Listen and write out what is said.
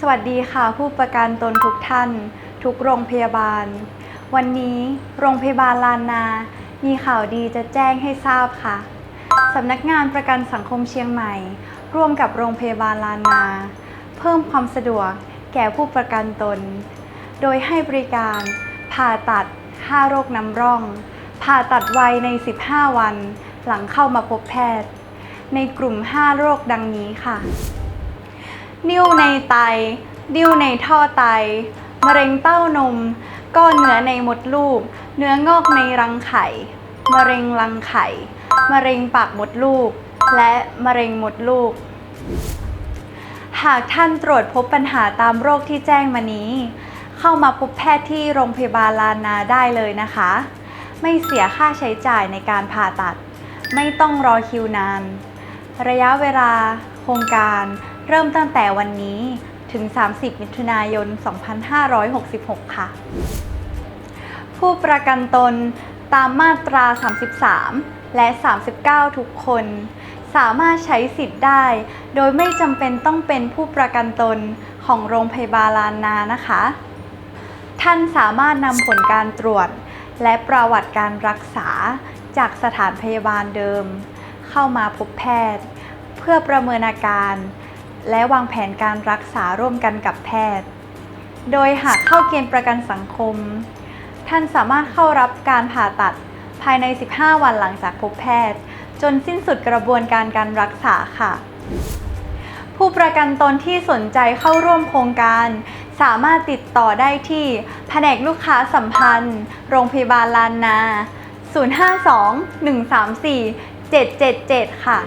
สวัสดีค่ะ ผู้ประกันตนทุกท่าน ทุกโรงพยาบาล วันนี้โรงพยาบาลลานนา มีข่าวดีจะแจ้งให้ทราบค่ะสำนักงานประกันสังคมเชียงใหม่ ร่วมกับโรงพยาบาลลานนา เพิ่มความสะดวกแก่ผู้ประกันตน โดยให้บริการผ่าตัดค่าโรคนำร่อง ผ่าตัดไวใน 15 วัน หลังเข้ามาพบแพทย์ ในกลุ่ม 5 โรคดังนี้ค่ะ นิ่วในไต นิ่วในท่อไต มะเร็งเต้านม ก้อนเนื้อในมดลูก เนื้องอกในรังไข่ มะเร็งรังไข่ มะเร็งปากมดลูก และมะเร็งมดลูก หากท่านตรวจพบปัญหาตามโรคที่แจ้งมานี้ เข้ามาพบแพทย์ที่โรงพยาบาลลานนาได้เลยนะคะ ไม่เสียค่าใช้จ่ายในการผ่าตัด ไม่ต้องรอคิวนาน ระยะเวลาโครงการเริ่มตั้งแต่วันนี้ถึง 30 มิถุนายน 2566 ค่ะ ผู้ประกันตนตามมาตรา 33 และ 39 ทุกคน สามารถใช้สิทธิ์ได้ โดยไม่จำเป็นต้องเป็นผู้ประกันตนของโรงพยาบาลลานนานะคะ ท่านสามารถนำผลการตรวจ และประวัติการรักษาจากสถานพยาบาลเดิม เข้ามาพบแพทย์ เพื่อประเมินอาการ และวางแผนการรักษาร่วมกันกับแพทย์ โดยหากเข้าเกณฑ์ประกันสังคม ท่านสามารถเข้ารับการผ่าตัดภายใน 15 วันหลังจากพบแพทย์ จนสิ้นสุดกระบวนการการรักษาค่ะ ผู้ประกันตนที่สนใจเข้าร่วมโครงการ สามารถติดต่อได้ที่แผนกลูกค้าสัมพันธ์ โรงพยาบาลลานนา 052 134 777 ค่ะ